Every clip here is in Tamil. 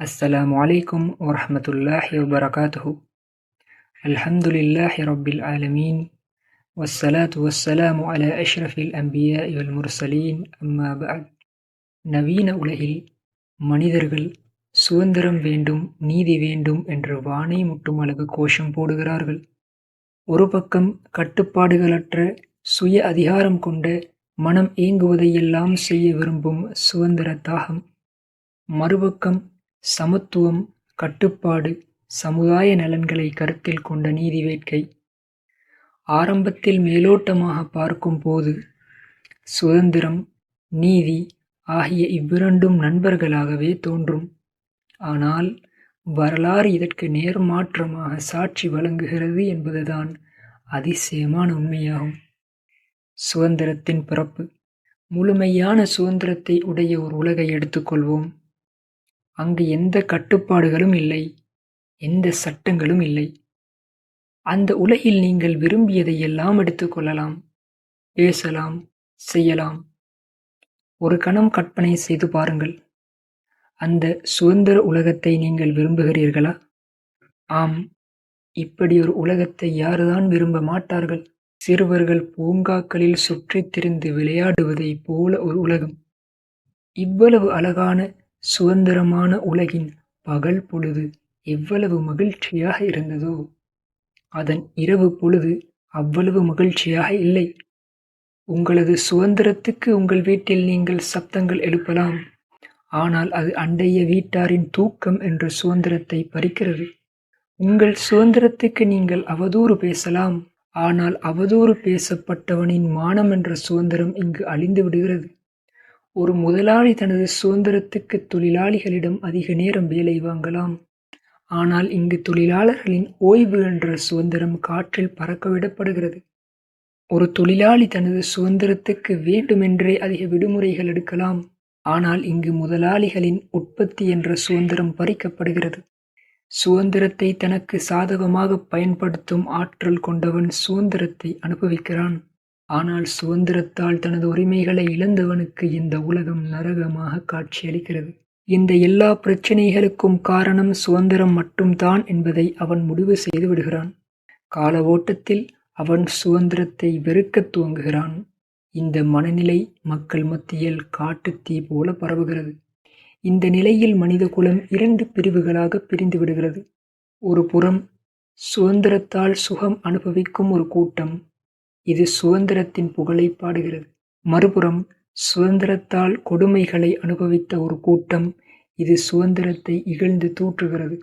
السلام عليكم ورحمة الله وبركاته الحمد لله رب العالمين والصلاة والسلام على أشرف الأنبياء والمرسلين أما بعد நவீன உலகில் மனிதர்கள் சுதந்திரம் வேண்டும் நீதி வேண்டும் என்று வானை முட்டும் அளவு கோஷம் போடுகிறார்கள் ஒரு பக்கம் கட்டுப்பாடுகளற்ற சுய அதிகாரம் கொண்ட மனம் ஏங்குவதையெல்லாம் செய்ய விரும்பும் சுதந்திர தாகம் மறுபக்கம் சமத்துவம் கட்டுப்பாடு சமுதாய நலன்களை கருத்தில் கொண்ட நீதி வேட்கை. ஆரம்பத்தில் மேலோட்டமாக பார்க்கும் போது சுதந்திரம் நீதி ஆகிய இவ்விரண்டும் நண்பர்களாகவே தோன்றும். ஆனால் வரலாறு இதற்கு நேர்மாற்றமாக சாட்சி வழங்குகிறது என்பதுதான் அதிசயமான உண்மையாகும். சுதந்திரத்தின் பிறப்பு. முழுமையான சுதந்திரத்தை உடைய ஒரு உலகை எடுத்துக்கொள்வோம். அங்கு எந்த கட்டுப்பாடுகளும் இல்லை எந்த சட்டங்களும் இல்லை. அந்த உலகில் நீங்கள் விரும்பியதை எல்லாம் எடுத்துக்கொள்ளலாம் பேசலாம் செய்யலாம். ஒரு கணம் கற்பனை செய்து பாருங்கள். அந்த சுதந்திர உலகத்தை நீங்கள் விரும்புகிறீர்களா? ஆம் இப்படி ஒரு உலகத்தை யாருதான் விரும்ப மாட்டார்கள்? சிறுவர்கள் பூங்காக்களில் சுற்றித் திரிந்து விளையாடுவதைப் போல ஒரு உலகம். இவ்வளவு அழகான சுதந்திரமான உலகின் பகல் பொழுது எவ்வளவு மகிழ்ச்சியாக இருந்ததோ அதன் இரவு பொழுது அவ்வளவு மகிழ்ச்சியாக இல்லை. உங்களது சுதந்திரத்துக்கு உங்கள் வீட்டில் நீங்கள் சப்தங்கள் எழுப்பலாம். ஆனால் அது அண்டைய வீட்டாரின் தூக்கம் என்ற சுதந்திரத்தை பறிக்கிறது. உங்கள் சுதந்திரத்துக்கு நீங்கள் அவதூறு பேசலாம். ஆனால் அவதூறு பேசப்பட்டவனின் மானம் என்ற சுதந்திரம் இங்கு அழிந்து விடுகிறது. ஒரு முதலாளி தனது சுதந்திரத்துக்கு தொழிலாளிகளிடம் அதிக நேரம் வேலை வாங்கலாம். ஆனால் இங்கு தொழிலாளர்களின் ஓய்வு என்ற சுதந்திரம் காற்றில் பறக்கவிடப்படுகிறது. ஒரு தொழிலாளி தனது சுதந்திரத்துக்கு வேண்டுமென்றே அதிக விடுமுறைகள் எடுக்கலாம். ஆனால் இங்கு முதலாளிகளின் உற்பத்தி என்ற சுதந்திரம் பறிக்கப்படுகிறது. சுதந்திரத்தை தனக்கு சாதகமாக பயன்படுத்தும் ஆற்றல் கொண்டவன் சுதந்திரத்தை அனுபவிக்கிறான். ஆனால் சுதந்திரத்தால் தனது உரிமைகளை இழந்தவனுக்கு இந்த உலகம் நரகமாக காட்சியளிக்கிறது. இந்த எல்லா பிரச்சினைகளுக்கும் காரணம் சுதந்திரம் மட்டும்தான் என்பதை அவன் முடிவு செய்து விடுகிறான். கால ஓட்டத்தில் அவன் சுதந்திரத்தை வெறுக்கத் துவங்குகிறான். இந்த மனநிலை மக்கள் மத்தியில் காட்டுத்தீ போல பரவுகிறது. இந்த நிலையில் மனிதகுலம் இரண்டு பிரிவுகளாக பிரிந்து விடுகிறது. ஒரு புறம் சுதந்திரத்தால் சுகம் அனுபவிக்கும் ஒரு கூட்டம் இது சுதந்திரத்தின் புகழை பாடுகிறது. மறுபுறம் சுதந்திரத்தால் கொடுமைகளை அனுபவித்த ஒரு கூட்டம் இது சுதந்திரத்தை இகழ்ந்து தூற்றுகிறது.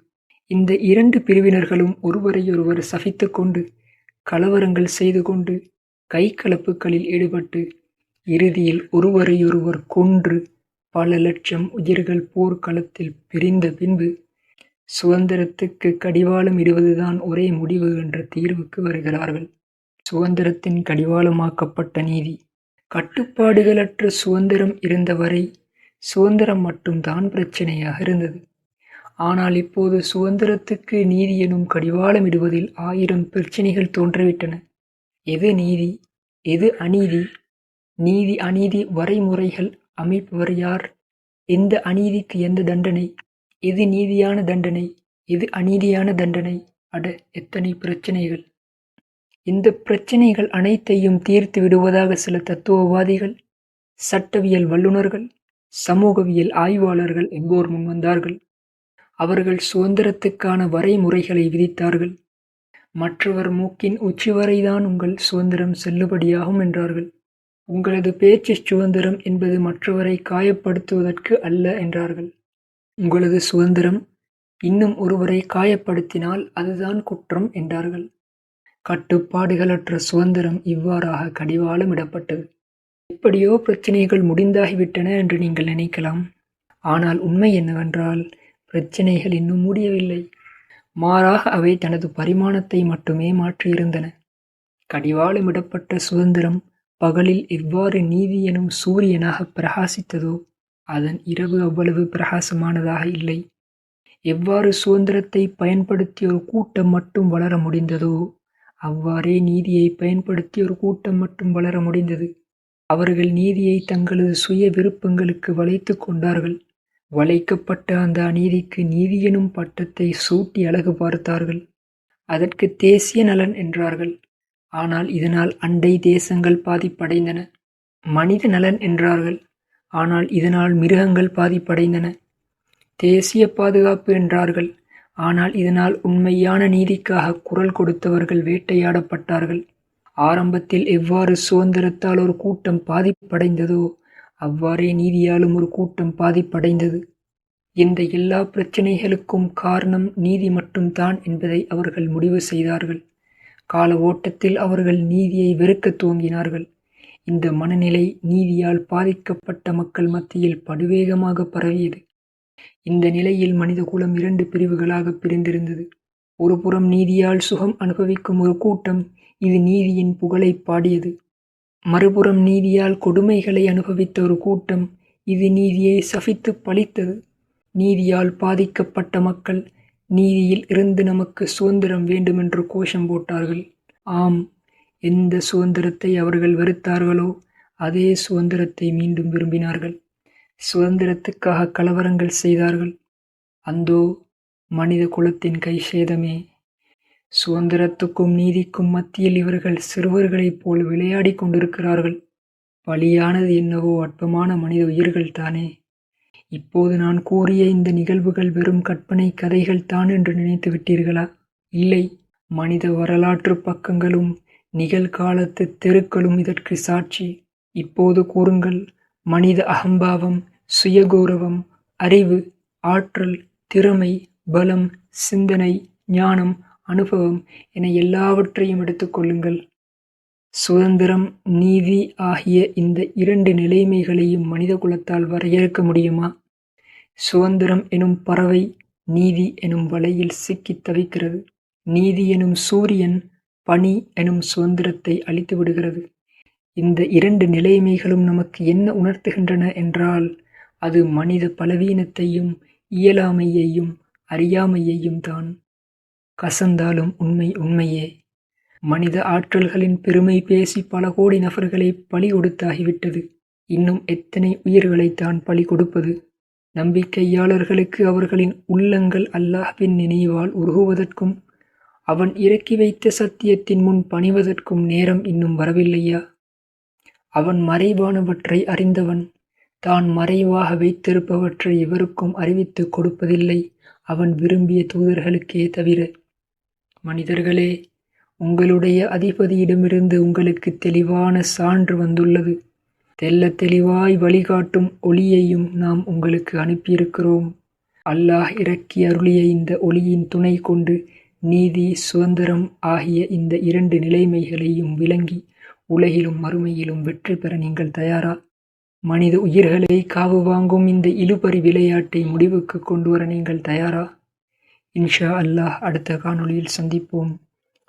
இந்த இரண்டு பிரிவினர்களும் ஒருவரையொருவர் சபித்து கொண்டு கலவரங்கள் செய்து கொண்டு கைகலப்புகளில் ஈடுபட்டு இறுதியில் ஒருவரையொருவர் கொன்று பல லட்சம் உயிர்கள் போர்க்களத்தில் பிரிந்த பின்பு சுதந்திரத்துக்கு கடிவாளம் இடுவதுதான் ஒரே முடிவு என்ற தீர்வுக்கு வருகிறார்கள். சுதந்திரத்தின் கடிவாளமாக்கப்பட்ட நீதி. கட்டுப்பாடுகளற்ற சுதந்திரம் இருந்தவரை சுதந்திரம் மட்டும்தான் பிரச்சனையாக இருந்தது. ஆனால் இப்போது சுதந்திரத்துக்கு நீதி எனும் கடிவாளம் இடுவதில் ஆயிரம் பிரச்சனைகள் தோன்றிவிட்டன. எது நீதி எது அநீதி நீதி அநீதி வரைமுறைகள் அமைப்பவர் யார் எந்த அநீதிக்கு எந்த தண்டனை எது நீதியான தண்டனை எது அநீதியான தண்டனை அட எத்தனை பிரச்சனைகள். இந்த பிரச்சனைகள் அனைத்தையும் தீர்த்து விடுவதாக சில தத்துவவாதிகள் சட்டவியல் வல்லுநர்கள் சமூகவியல் ஆய்வாளர்கள் எங்கோர் முன்வந்தார்கள் அவர்கள் சுதந்திரத்துக்கான வரைமுறைகளை விதித்தார்கள். மற்றவர் மூக்கின் உச்சி வரைதான் உங்கள் சுதந்திரம் செல்லுபடியாகும் என்றார்கள். உங்களது பேச்சு சுதந்திரம் என்பது மற்றவரை காயப்படுத்துவதற்கு அல்ல என்றார்கள். உங்களது சுதந்திரம் இன்னும் ஒருவரை காயப்படுத்தினால் அதுதான் குற்றம் என்றார்கள். கட்டுப்பாடுகளற்ற சுதந்திரம் இவ்வாறாக கடிவாளமிடப்பட்டது எப்படியோ பிரச்சனைகள் முடிந்தாகிவிட்டன என்று நீங்கள் நினைக்கலாம். ஆனால் உண்மை என்னவென்றால் பிரச்சனைகள் இன்னும் முடியவில்லை. மாறாக அவை தனது பரிமாணத்தை மட்டுமே மாற்றியிருந்தன. கடிவாளமிடப்பட்ட சுதந்திரம் பகலில் எவ்வாறு நீதி எனும் சூரியனாக பிரகாசித்ததோ அதன் இரவு அவ்வளவு பிரகாசமானதாக இல்லை. எவ்வாறு சுதந்திரத்தை பயன்படுத்தி ஒரு கூட்டம் மட்டும் வளர முடிந்ததோ அவ்வாறே நீதியை பயன்படுத்தி ஒரு கூட்டம் மட்டும் வளர முடிந்தது. அவர்கள் நீதியை தங்களது சுய விருப்பங்களுக்கு வளைத்து கொண்டார்கள். வளைக்கப்பட்ட அந்த அநீதிக்கு நீதி எனும் பட்டத்தை சூட்டி அழகு பார்த்தார்கள். அதற்கு தேசிய நலன் என்றார்கள். ஆனால் இதனால் அண்டை தேசங்கள் பாதிப்படைந்தன. மனித நலன் என்றார்கள். ஆனால் இதனால் மிருகங்கள் பாதிப்படைந்தன. தேசிய பாதுகாப்பு என்றார்கள். ஆனால் இதனால் உண்மையான நீதிக்காக குரல் கொடுத்தவர்கள் வேட்டையாடப்பட்டார்கள். ஆரம்பத்தில் எவ்வாறு சுதந்திரத்தால் ஒரு கூட்டம் பாதிப்படைந்ததோ அவ்வாறே நீதியாலும் ஒரு கூட்டம் பாதிப்படைந்தது. இந்த எல்லா பிரச்சனைகளுக்கும் காரணம் நீதி மட்டும்தான் என்பதை அவர்கள் முடிவு செய்தார்கள். கால ஓட்டத்தில் அவர்கள் நீதியை வெறுக்கத் துவங்கினார்கள். இந்த மனநிலை நீதியால் பாதிக்கப்பட்ட மக்கள் மத்தியில் படுவேகமாக பரவியது. இந்த நிலையில் மனித குலம் இரண்டு பிரிவுகளாக பிரிந்திருந்தது. ஒரு புறம் நீதியால் சுகம் அனுபவிக்கும் ஒரு கூட்டம் இது நீதியின் புகழை பாடியது. மறுபுறம் நீதியால் கொடுமைகளை அனுபவித்த ஒரு கூட்டம் இது நீதியை சபித்து பழித்தது. நீதியால் பாதிக்கப்பட்ட மக்கள் நீதியில் இருந்து நமக்கு சுதந்திரம் வேண்டுமென்று கோஷம் போட்டார்கள். ஆம் எந்த சுதந்திரத்தை அவர்கள் வெறுத்தார்களோ அதே சுதந்திரத்தை மீண்டும் விரும்பினார்கள். சுதந்திரத்துக்காக கலவரங்கள் செய்தார்கள். அந்தோ மனித குலத்தின் கை சேதமே சுதந்திரத்துக்கும் நீதிக்கும் மத்தியில் இவர்கள் சிறுவர்களைப் போல் விளையாடிக் கொண்டிருக்கிறார்கள். பலியானது என்னவோ அற்பமான மனித உயிர்கள் தானே. இப்போது நான் கூறிய இந்த நிகழ்வுகள் வெறும் கற்பனை கதைகள் தான் என்று நினைத்து விட்டீர்களா? இல்லை. மனித வரலாற்று பக்கங்களும் நிகழ்காலத்து தெருக்களும் இதற்கு சாட்சி. இப்போது கூறுங்கள் மனித அகம்பாவம் சுயகௌரவம் அறிவு ஆற்றல் திறமை பலம் சிந்தனை ஞானம் அனுபவம் என எல்லாவற்றையும் எடுத்துக்கொள்ளுங்கள் சுதந்திரம் நீதி ஆகிய இந்த இரண்டு நிலைமைகளையும் மனித குலத்தால் வரையறுக்க முடியுமா? சுதந்திரம் எனும் பறவை நீதி எனும் வலையில் சிக்கித் தவிக்கிறது. நீதி எனும் சூரியன் பனி எனும் சுதந்திரத்தை அழித்து விடுகிறது. இந்த இரண்டு நிலைமைகளும் நமக்கு என்ன உணர்த்துகின்றன என்றால் அது மனித பலவீனத்தையும் இயலாமையையும் அறியாமையையும் தான். கசந்தாலும் உண்மை உண்மையே. மனித ஆற்றல்களின் பெருமை பேசி பல கோடி நபர்களை பலி கொடுத்தாகிவிட்டது. இன்னும் எத்தனை உயிர்களைத்தான் பலி கொடுப்பது? நம்பிக்கையாளர்களுக்கு அவர்களின் உள்ளங்கள் அல்லாஹ்வின் நினைவால் உருகுவதற்கும் அவன் இறக்கி வைத்த சத்தியத்தின் முன் பணிவதற்கும் நேரம் இன்னும் வரவில்லையா? அவன் மறைவானவற்றை அறிந்தவன். தான் மறைவாக வைத்திருப்பவற்றை எவருக்கும் அறிவித்துக் கொடுப்பதில்லை. அவன் விரும்பிய தூதர்களுக்கே தவிர. மனிதர்களே உங்களுடைய அதிபதியிடமிருந்து உங்களுக்கு தெளிவான சான்று வந்துள்ளது. தெல்ல தெளிவாய் வழிகாட்டும் ஒளியையும் நாம் உங்களுக்கு அனுப்பியிருக்கிறோம். அல்லாஹ் இறக்கி அருளிய இந்த ஒளியின் துணை கொண்டு நீதி சுதந்திரம் ஆகிய இந்த இரண்டு நிலைமைகளையும் விளங்கி உலகிலும் மறுமையிலும் வெற்றி பெற நீங்கள் தயாரா? மனித உயிர்களை காவு வாங்கும் இந்த இழுபறி விளையாட்டை முடிவுக்கு கொண்டு வர நீங்கள் தயாரா? இன்ஷா அல்லாஹ் அடுத்த காணொளியில் சந்திப்போம்.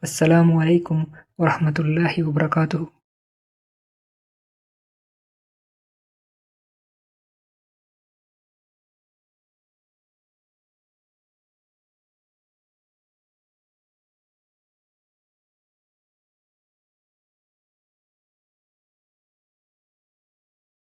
அஸ்ஸலாமு அலைக்கும் வரஹமத்துல்லாஹி வபரகாத்து